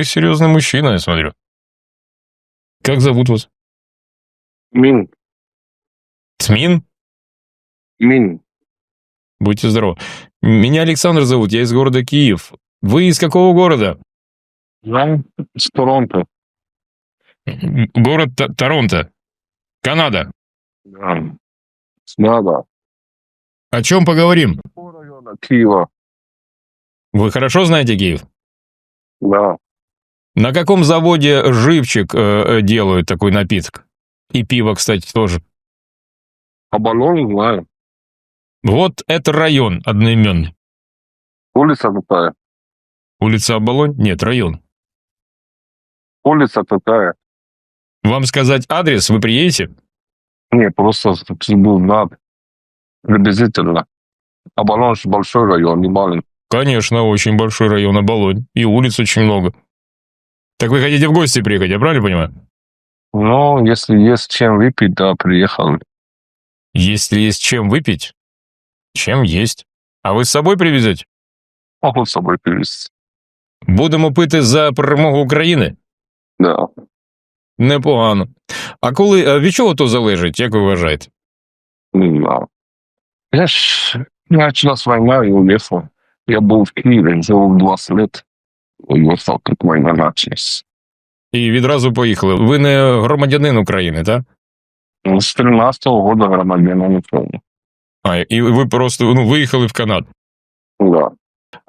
Вы серьезный мужчина, я смотрю. Как зовут вас? Мин, Тмин? Мин, Будьте здоровы. Меня Александр зовут, я из города Киев. Вы из какого города? я с Торонто. Город Т- Торонто. Канада. Да. Да, да. О чем поговорим? района Киева. Вы хорошо знаете Киев? Да. На каком заводе живчик э, э, делают такой напиток? И пиво, кстати, тоже. Оболонь знаю. Вот это район одноименный. Улица какая? Улица Оболонь? Нет, район. Улица какая? Вам сказать адрес, вы приедете? Не, просто был надо. Приблизительно. Оболонь ж большой район, не маленький. Конечно, очень большой район Оболонь. И улиц очень много. Так вы хотите в гости приехать, я правильно понимаю? Но если есть чем выпить, да, приехал. Если есть чем выпить, чем есть. А ви з собою привезете? Могу с собой привезти. Будемо пити за перемогу України? Да. Непогано. А коли е, від чого то залежить, як ви вважаєте? Не знаю. Я ж началась война и уехал. Я был в Киеве, жил 20 лет. Как война. І відразу поїхали. Ви не громадянин України, так? Ну, С 13 года громадянина не помню. А, і ви просто ну, виїхали в Канаду. Да.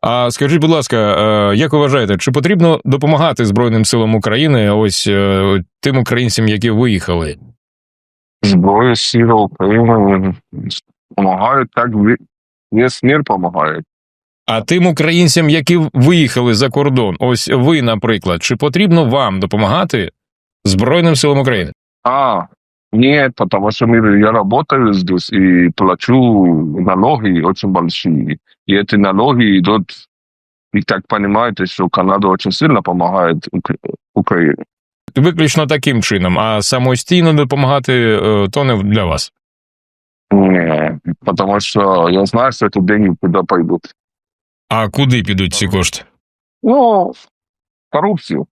А скажіть, будь ласка, е, як ви вважаєте, чи потрібно допомагати Збройним силам України ось е, тим українцям, які виїхали? Збройні сили України помагають так, весь мир помагає. А тим українцям, які виїхали за кордон, ось ви, наприклад, чи потрібно вам допомагати Збройним силам України? А, нет, потому что мы, я работаю здесь и плачу налоги очень большие. И эти налоги идут, и так понимаете, что Канада очень сильно помогает Ук- Украине. Виключно таким чином, а самостійно допомагати е, то не для вас. Не, потому что я знаю, что эти деньги куда пойдут. А куди підуть ці кошти? Ну, коррупцию.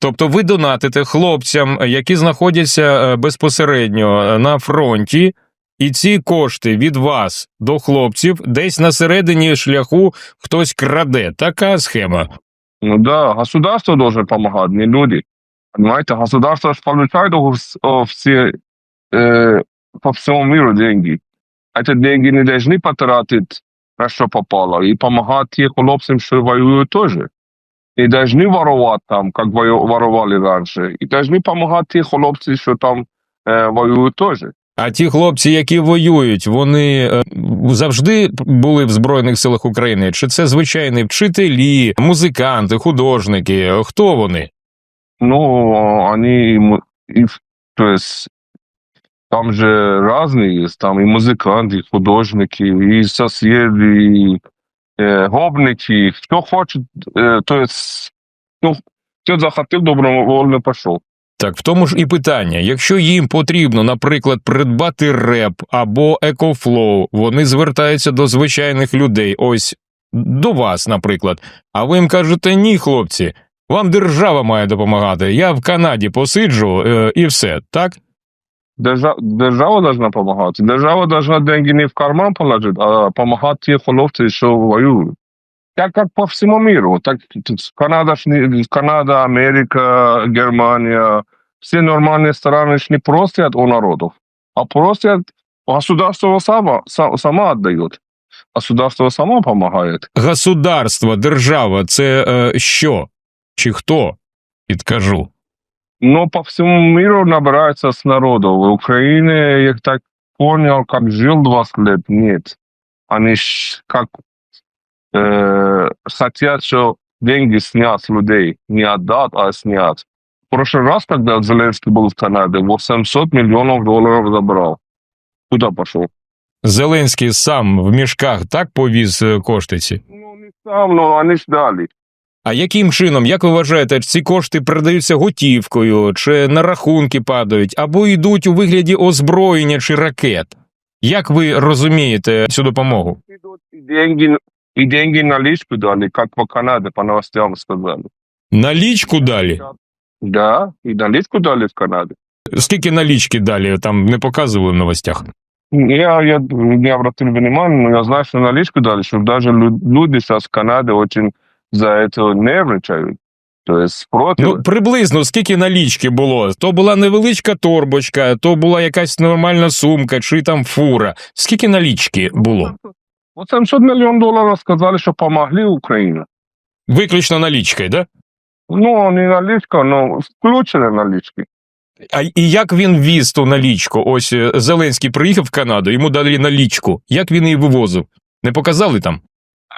Тобто ви донатите хлопцям, які знаходяться е, безпосередньо е, на фронті, і ці кошти від вас до хлопців десь на середині шляху хтось краде. Така схема. Ну да, государство должно помогать, не люди. Понимаете, государство ж получает у вс- у все, э, по всему миру деньги. Эти деньги не должны потратить на что попало. И помогать тем хлопцам, что воюют тоже. И должны воровать там, как вою- воровали раньше. И должны помогать тем хлопцам, что там э, воюют тоже. А ті хлопці, які воюють, вони е, завжди були в Збройних силах України? Чи це звичайні вчителі, музиканти, художники? Хто вони? Ну, они, и му- и, в- то есть, там же разные есть, там и музыканты, и художники, и соседи, и э, гопники, кто хочет, э, то есть, ну, кто захотел, добровольно пошел. Так в тому ж і питання: якщо їм потрібно, наприклад, придбати реп або екофлоу, вони звертаються до звичайних людей, ось до вас, наприклад. А ви їм кажете, ні, хлопці, вам держава має допомагати. Я в Канаді посиджу е, і все, так? Держа, держава должна помогать. Держава должна деньги не в карман положить, а помогать те хлопцы, что воюют. Так как по всему миру. Так т- т- Канада, ж не- Канада, Америка, Германия, все нормальные страны ж не просят у народов, а просят государство само, са- сама отдает. Государство само помогает. Государство, держава це е, що? Чи хто? Підкажу. Но по всему миру набирается с народов. В Украине, я так понял, как жил 20 лет, нет. Они ж как э, хотят, что деньги снят с людей. Не отдать, а снят. В прошлый раз, когда Зеленский был в Канаде, 800 миллионов долларов забрал. Куда пошел? Зеленський сам в мішках так повіз е, кошти ці. Ну, не сам, но они ж дали. А яким чином, як ви вважаєте, ці кошти передаються готівкою, чи на рахунки падають, або йдуть у вигляді озброєння чи ракет? Як ви розумієте цю допомогу? И деньги, наличку дали, как по Канаде, по новостям сказали. Налічку далі. Да, і налічку дали з Канади. Скільки налічки далі? Там не показували в новостях. Я, я не обратил внимания, но я знаю, что наличку дали, что даже люди сейчас в Канаде очень за это нервничают. То есть против. Ну, приблизно скільки налічки було? То була невеличка торбочка, то була якась нормальна сумка, чи там фура. Скільки налічки було? 800 миллионов долларов сказали, что помогли Украине. Виключно налічкою, да? Ну, не наличка, но включили налички. А і як він віз ту налічку? Ось е, Зеленський приїхав в Канаду, йому дали налічку. Як він її вивозив? Не показали там?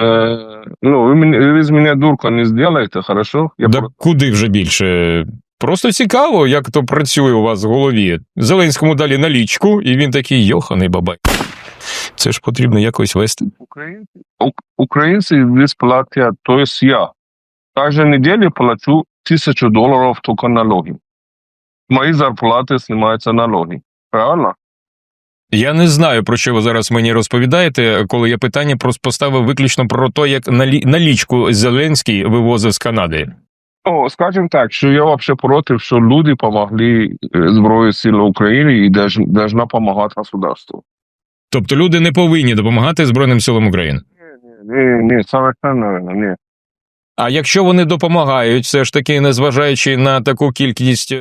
Э, ну, вы, меня- вы из меня дурка не сделаете, хорошо? Я да про- куди вже більше? Просто цікаво, як то працює у вас в голові. Зеленському дали налічку, і він такий йоханий бабай. Це ж потрібно якось вести. Украинцы, у- украинцы весь платят, то есть я. Каждую неделю плачу тысячу долларов только налоги. С моей зарплаты снимаются налоги. Правильно? Я не знаю, про що ви зараз мені розповідаєте, коли я питання просто поставив виключно про те, як налічку Зеленський вивозив з Канади. Ну, скажем так, що я вообще против, що люди помогли э, Збройні Сили України і должна допомагати государству. Тобто люди не повинні допомагати Збройним силам України. Ні, ні, совершенно верно, ні. А якщо вони допомагають, все ж таки, незважаючи на таку кількість,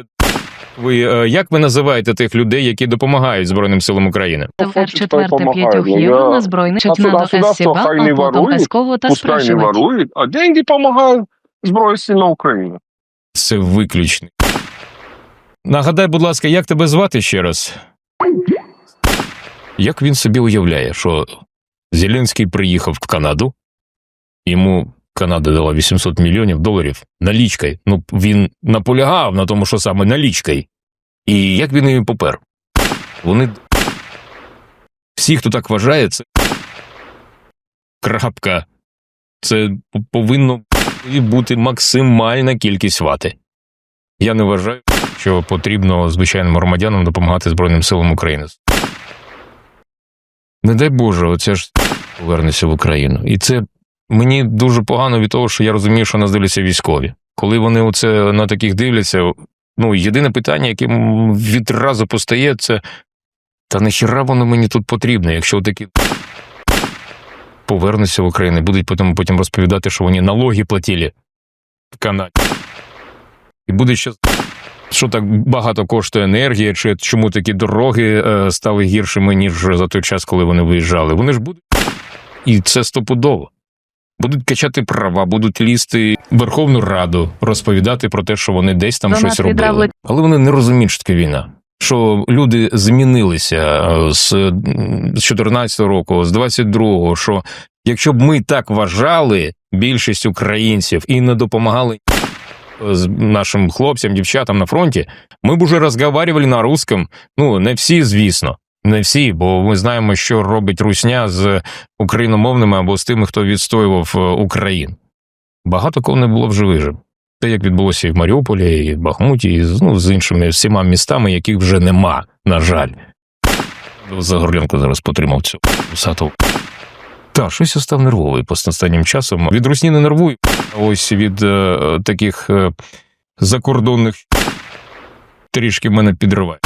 ви е, як ви називаєте тих людей, які допомагають Збройним силам України? Четверте п'ятьох євро на збройне А чечна до государство ССБ, хай не а потом ворує, та Пускай не ворують, а деньги допомагають Збройні Сили України. Це виключно. Нагадай, будь ласка, як тебе звати ще раз? Як він собі уявляє, що Зеленський приїхав в Канаду, йому Канада дала 800 мільйонів доларів налічкою. Ну, він наполягав на тому, що саме налічкою. І як він її попер? Вони всі, хто так вважає, це крапка. Це повинно бути максимальна кількість вати. Я не вважаю, що потрібно звичайним громадянам допомагати Збройним силам України. Не дай Боже, оце ж повернеться в Україну. І це мені дуже погано від того, що я розумію, що нас дивляться військові. Коли вони оце на таких дивляться, ну єдине питання, яке відразу постає, це та нахіра воно мені тут потрібно, якщо такі повернуться в Україну, будуть потім, потім розповідати, що вони налоги платили в Канаді. І буде ще що так багато коштує енергія, чи чому такі дороги е, стали гіршими, ніж за той час, коли вони виїжджали. Вони ж будуть. І це стопудово. Будуть качати права, будуть лізти в Верховну Раду, розповідати про те, що вони десь там До щось робили. Але вони не розуміють, що таке війна. Що люди змінилися е, з м, з 14 року, з 22-го, що якщо б ми так вважали, більшість українців і не допомагали з нашим хлопцям, дівчатам на фронті, ми б уже розговаривали на русском. Ну, не всі, звісно. Не всі, бо ми знаємо, що робить русня з україномовними або з тими, хто відстоював е, Україну. Багато кого не було в живих. Те, як відбулося і в Маріуполі, і в Бахмуті, і ну, з іншими всіма містами, яких вже нема, на жаль. Загорленко зараз потримав цю усату. Та, щось я став нервовий просто останнім часом. Від русні не нервую, ось від е, таких е, закордонних трішки мене підриває.